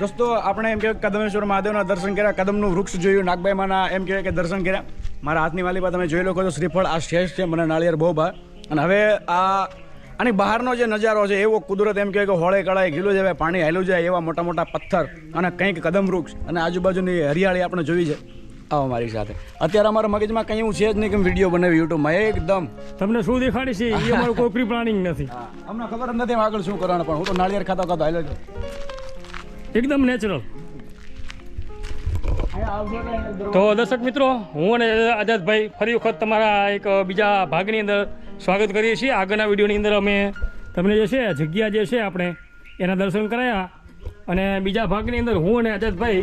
દોસ્તો, આપણે એમ કહેવાય કદમેશ્વર મહાદેવના દર્શન કર્યા, કદમનું વૃક્ષ જોયું, નાગભાઈ માના એમ કહેવાય કે દર્શન કર્યા. મારા હાથની વાલી પર તમે જોઈ લો છો શ્રીફળ આ શ્રેષ્ઠ છે, મને નાળિયેર બહુ ભાવે. અને હવે આ આની બહારનો જે નજારો છે, એવો કુદરત એમ કહેવાય કે હોળે કળાએ ગીલું જાય, પાણી હાલ્યું જાય એવા મોટા મોટા પથ્થર અને કંઈક કદમ વૃક્ષ. અને આજુબાજુની હરિયાળી આપણે જોઈ છે. આવો મારી સાથે. અત્યારે અમારા મગજમાં કંઈ એવું છે જ નહીં કે વીડિયો બનાવી યુટ્યુબમાં એકદમ. તમને શું દેખાડી છે? એ અમારું કોઈ પ્રી પ્લાનિંગ નથી. અમને ખબર જ નથી આગળ શું કરવાનું પણ હું તો નાળિયેર ખાતો ખાતો હાલ્યો છું. એકદમ નેચરલ તો દર્શક મિત્રો હું અને આઝાદભાઈ ફરી વખત તમારા એક બીજા ભાગની અંદર સ્વાગત કરીએ છીએ. આગળના વિડીયોની અંદર અમે તમને જે છે જગ્યા જે છે આપણે એના દર્શન કરાયા. અને બીજા ભાગની અંદર હું અને આઝાદભાઈ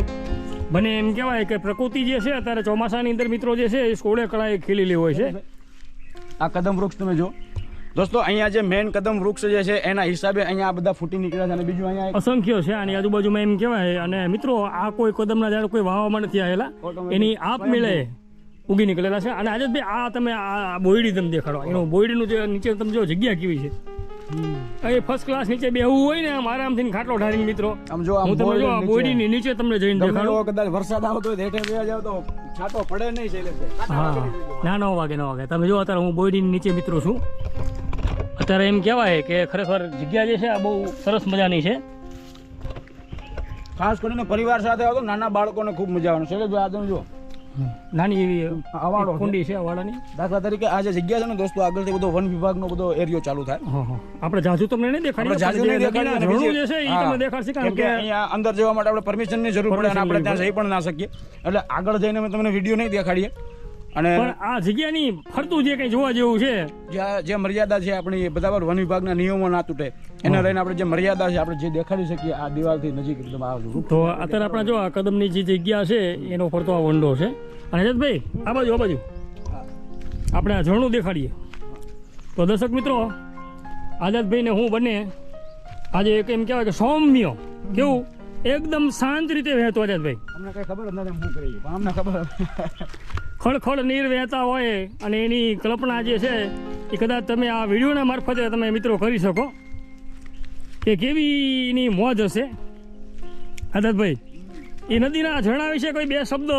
બને એમ કહેવાય કે પ્રકૃતિ જે છે અત્યારે ચોમાસાની અંદર મિત્રો જે છે એ સોળે કળાએ ખીલેલી હોય છે. આ કદમ વૃક્ષ તમે જો દોસ્તો અહીંયા જે મેન કદમ વૃક્ષ જે છે એના હિસાબે અહીંયા આ બધા ફૂટી નીકળ્યા છે અને બીજું અહીંયા અસંખ્ય છે આની આજુબાજુમાં એમ કહેવાય. અને મિત્રો આ કોઈ કદમના ઝાડ કોઈ વાવવામાં નથી આવેલા. એની આપમેળે ઉગી નીકળેલા છે. અને આજે ભાઈ આ તમે આ બોયડી તમે દેખાડો. એનું બોયડીનું જે નીચે તમે જો જગ્યા કેવી છે. એ ફર્સ્ટ ક્લાસ નીચે બેહવું હોય ને આમ આરામથી ખાટલો ઢારીને મિત્રો. આમ જો આમ હું તમને જો આ નીચે. તમને જઈને દેખાડો. કદાચ વરસાદ આવતો હોય હેઠે બેસી જાવ તો છાટો પડે નહીં છે હા ના ન વાગે ન વાગે. તમે જો અત્યારે હું બોડીની નીચે મિત્રો છું. અત્યારે એમ કહેવાય કે ખરેખર જગ્યા જે છે આ બહુ સરસ મજાની છે. ખાસ કરીને પરિવાર સાથે આવતો નાના બાળકોને ખૂબ મજા આવવાનું શૈલેષભાઈ આ તમે જો. નાની એવી અવાડો કુંડી છે અવાડાની. દાખલા તરીકે આ જે જગ્યા છે ને દોસ્તો આગળથી બધો વન વિભાગનો બધો એરિયો ચાલુ થાય. આપણે જાજુ તમને નહીં જાજુ નહીં છે એ દેખાડશે કારણ કે અહીંયા અંદર જવા માટે આપણે પરમિશનની જરૂર પડે અને આપણે ત્યાં જઈ પણ ના શકીએ. એટલે આગળ જઈને અમે તમને વીડિયો નહીં દેખાડીએ. અને પણ આ જગ્યાની ફરતું જે કંઈ જોવા જેવું છે? જે મર્યાદા છે આપણી બધા પર વન વિભાગના નિયમો ના તૂટે. એને લઈને આપણે જે મર્યાદા છે આપણે જે દેખાડી શકીએ આ દિવાલથી નજીક એકદમ આ તો અત્યારે આપણે જો આ કદમની જે જગ્યા છે એનો ફરતો આ વંડો છે. અને જતભાઈ આ બાજુ આ બાજુ. આપણે આ ઝરણું દેખાડીએ. તો દર્શક મિત્રો આઝાદભાઈને હું બંને આજે એક એમ કહેવાય કે સૌમ્ય કેવું? એકદમ શાંત રીતે વહેતો આઝાદભાઈ. અમને કઈ ખબર નથી શું કરી અમને ખબર ખળખળ નીર વહેતા હોય અને એની કલ્પના જે છે, એ કદાચ તમે આ વિડીયોના મારફતે તમે મિત્રો કરી શકો. કે કેવી એની મોજ હશે? આદતભાઈ, એ નદીના ઝરણા વિશે કોઈ બે શબ્દો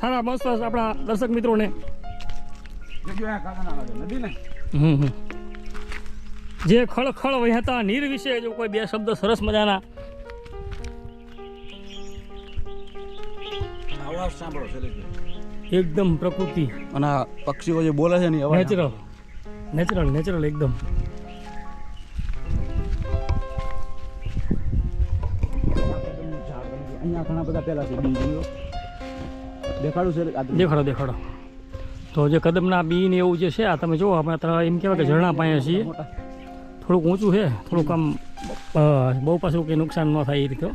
સારા મસ્ત આપણા દર્શક મિત્રોને. જો ખળખળ વહેતા નીર વિશે જો કોઈ બે શબ્દ સરસ મજાના. અવાજ સાંભળો. એકદમ પ્રકૃતિ. અને આ પક્ષીઓ જે બોલે છે ને અવાજ નેચરલ. નેચરલ નેચરલ એકદમ. અહીંયા ઘણા બધા પેલા છે બીજો દેખાડું છે દેખાડો દેખાડો. તો જે કદમના બી ને એવું જે છે આ તમે જુઓ આપણે એમ કહેવાય કે ઝરણા પાસે છીએ. થોડુંક ઊંચું છે થોડુંક આમ બહુ પાછું કંઈ નુકસાન ન થાય એ રીતે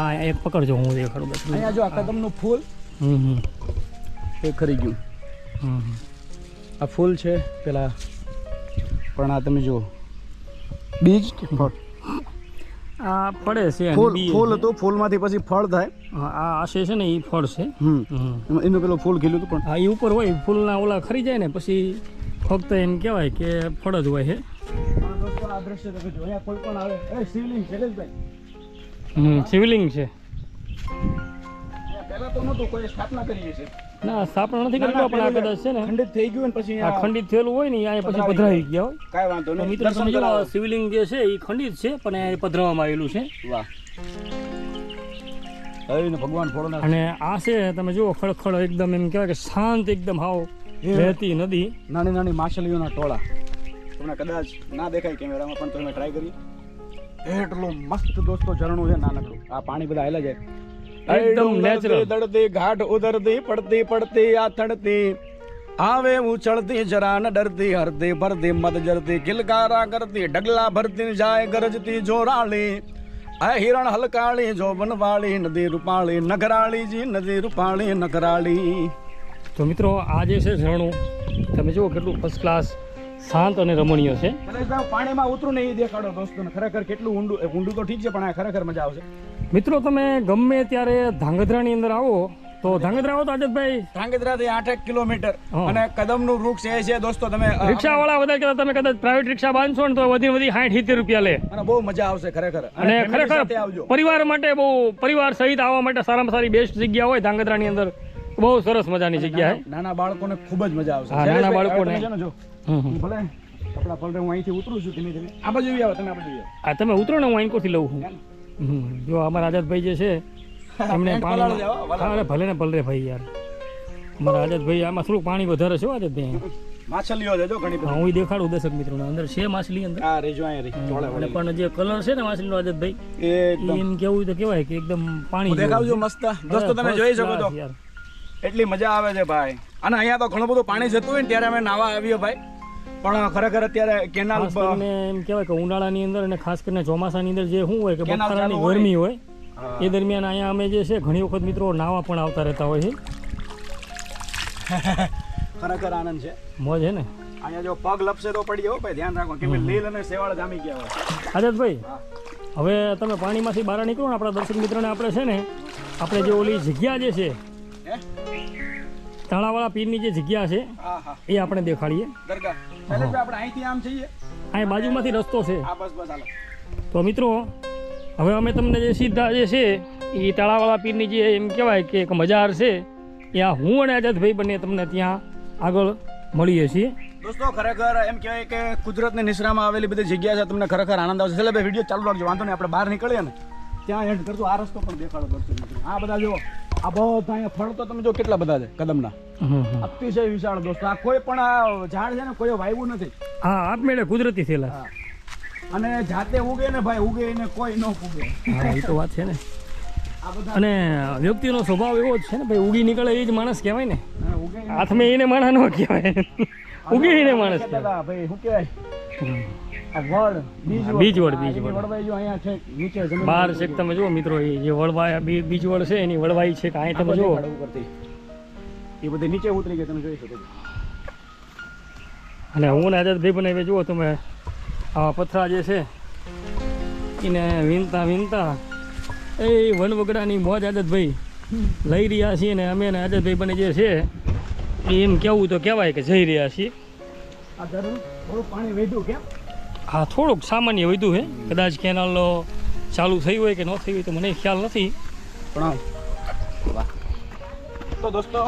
આ એક પકડજો હું દેખાડું અહીંયા જો આ કદમનું ફૂલ હમ એ ખરી ગયું. હમ. આ ફૂલ છે પેલા પણ આ તમે જુઓ. બીજ કે ફળ? આ પડે છે ફૂલ ફૂલ હતું ફૂલમાંથી પછી ફળ થાય. આ આશે છે ને એ ફળ છે. હમ. એનું પેલું ફૂલ ખીલ્યું હતું પણ. આ એ ઉપર હોય ફૂલના ઓલા ખરી જાય ને પછી ફક્ત એમ કહેવાય કે ફળ જ હોય છે આ દ્રશ્ય તમે જો કોઈ પણ આવે. એ શિવલિંગ શૈલેષભાઈ હમ શિવલિંગ છે. પહેલા તો નહોતું કોઈ સ્થાપના કરી છે ના સ્થાપના નથી કરેલો પણ આ કદાચ છે ને. ખંડિત થઈ ગયું પછી આ ખંડિત થયેલું હોય ને અહીંયા પછી પધરાવી ગયા હોય કાંઈ વાંધો નહીં. મિત્રો તમે જો. શિવલિંગ જે છે એ ખંડિત છે પણ એ પધરાવવામાં આવેલું છે. વાહ. ભગવાન ફળો અને આ છે તમે જુઓ ખળખળ એકદમ એમ કહેવાય કે શાંત એકદમ હાવ રહેતી નદી. નાની નાની માછલીઓના ટોળા. તમને કદાચ ના દેખાય કેમેરામાં પણ તમે ટ્રાય કરી એટલું મસ્ત દોસ્તો ઝરણું છે નાનકડું. આ પાણી બધા હેલા જાય. એકદમ નેચરલ. natural. ઘાટ ઉદરતી પડતી પડતી આથણતી. આવે ઉછળતી જરા ન ડરતી હરતી ભરતી મત જરતી કિલકારા કરતી ડગલા ભરતી જાય ગરજતી જોરાળી. આ હિરણ હલકાળી જોબન વાળી નદી રૂપાળી નગરાળી જી નદી રૂપાળી નગરાળી તો મિત્રો આ જે છે ઝરણું તમે જુઓ કેટલું ફર્સ્ટ ક્લાસ શાંત અને રમણીય છે. પાણીમાં ઉતરું ને એ દેખાડો દોસ્તોને ખરેખર કેટલું ઊંડું ઊંડું તો ઠીક છે પણ આ ખરેખર મજા આવશે. મિત્રો તમે ગમે ત્યારે ધાંગધ્રાની અંદર આવો તો ધાંગધ્રા આવો તો આઝાદભાઈ આઠ આઠેક કિલોમીટર. અને અને કદમનું વૃક્ષ એ છે દોસ્તો તમે રિક્ષા વાળા વધારે કદાચ તમે કદાચ પ્રાઇવેટ રિક્ષા બાંધશો ને તો વધી વધી સાઠ સિત્તેર રૂપિયા લે. અને બહુ મજા આવશે ખરેખર. અને ખરેખર પરિવાર માટે બહુ પરિવાર સહિત આવવા માટે સારામાં સારી બેસ્ટ જગ્યા હોય ધાંગધ્રાની અંદર. બહુ સરસ મજાની જગ્યા છે નાના બાળકોને ખૂબ જ મજા આવશે. નાના બાળકોને. હવે તમે છે? ને જો હમ હમ. હું ભલે. કપડા પલટે હું અહીંથી ઉતરું છું ધીમે ધીમે. આ બાજુ આવો તમે આ બાજુ આ તમે ઉતરો ને હું આઈનકોથી લઉં છું જો અમારા આઝાદભાઈ જે છે એમને પાણી ભલે. ને ભાઈ યાર. અમારા આઝાદભાઈ આમાં થોડું પાણી વધારે છે આઝાદભાઈ માછલીઓ છે જો ઘણી બધી. હું દેખાડું દર્શક મિત્રોને. અંદર છે માછલી અંદર? આ રેજો અહીંયા રહી અને પણ જે કલર છે ને માછલીનો નો એકદમ. એમ કેવું તો કહેવાય કે એકદમ પાણી દેખાવજો મસ્ત. દોસ્તો તમે જોઈ શકો છો યાર. એટલી મજા આવે છે ભાઈ. અને અહીંયા તો ઘણું બધું પાણી જતું હોય ને ત્યારે અમે નાવા આવીએ ભાઈ. પણ ખરેખર અત્યારે કેનાલ એમ કહેવાય કે ઉનાળાની અંદર અને ખાસ કરીને ચોમાસાની અંદર જે શું હોય કે બફારાની ગરમી હોય એ દરમિયાન અહીંયા અમે જે છે ઘણી વખત મિત્રો નાવા પણ આવતા રહેતા હોય છે ખરેખર આનંદ છે. મોજ છે ને? અહીંયા જો પગ લપસે તો પડી જાવ ભાઈ ધ્યાન રાખો કેમ લીલ અને સેવાળ જામી ગયા હોય. આઝાદભાઈ. હવે તમે પાણીમાંથી બહાર નીકળો ને આપણા દર્શક મિત્રોને આપણે છે ને આપણે જે ઓલી જગ્યા જે છે તાળાવાળા પીરની જે જગ્યા છે એ આપણે દેખાડીએ. અહીં બાજુમાંથી રસ્તો છે. તો મિત્રો હવે અમે તમને જે સીધા જે છે એ તાળાવાળા પીરની જે એમ કહેવાય કે એક મજાર છે એ આ હું અને આઝાદભાઈ બંને તમને ત્યાં આગળ મળીએ છીએ. દોસ્તો ખરેખર એમ કહેવાય કે કુદરતની નિશ્રામાં આવેલી બધી જગ્યા છે તમને ખરેખર આનંદ આવશે. એટલે વીડિયો ચાલુ રાખજો. વાંધો નહીં આપણે બહાર નીકળીએ ને ત્યાં એન્ડ કરજો આ રસ્તો પણ દેખાડો દોસ્તો આ બધા જો આ બધા ફળ તો તમે જો કેટલા બધા છે કદમના. અતિશય વિશાળ દોસ્તો. આ કોઈ પણ આ ઝાડ છે ને કોઈ વાવ્યું નથી. હા આપમેળે કુદરતી થયેલા અને જાતે ઉગે ને ભાઈ ઉગે ને કોઈ ન ઉગે. હા એ તો વાત છે ને. અને વ્યક્તિનો સ્વભાવ એવો જ છે ને ભાઈ ઉગી નીકળે એ જ માણસ કહેવાય ને. હાથમાં એને માણસ ન કહેવાય. ઉગી એને માણસ કહેવાય ભાઈ શું કહેવાય. વડ બીજ વડ, બીજ વડ. અહીંયા છે નીચે તમે જુઓ મિત્રો એ જે વળવાયા બીજ છે એની વળવાઈ છે કે અહીં તમે જુઓ. એ બધી નીચે ઉતરી ગઈ તમે જોઈ શકો છો. અને હું ને આઝાદભાઈ પણ હવે જુઓ તમે આવા પથરા જે છે એને વિનતા વિનતા એ વનવગડાની મોજ આઝાદભાઈ લઈ રહ્યા છીએ ને અમે ને આઝાદભાઈ બને જે છે એમ કેવું તો કહેવાય કે જઈ રહ્યા છીએ. આ પાણી વેધું કેમ? હા થોડુંક સામાન્ય વધુ છે. કદાચ કેનાલ ચાલુ થઈ હોય કે ન થઈ હોય તો મને ખ્યાલ નથી. પણ તો દોસ્તો,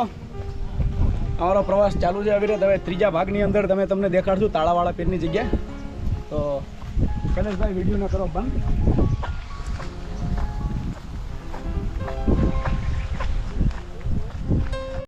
અમારો પ્રવાસ ચાલુ છે અવિરત. હવે ત્રીજા ભાગની અંદર તમે તમને દેખાડશું તાળાવાળા પીરની જગ્યા. તો કલેશભાઈ વીડિયો ન કરો બંધ.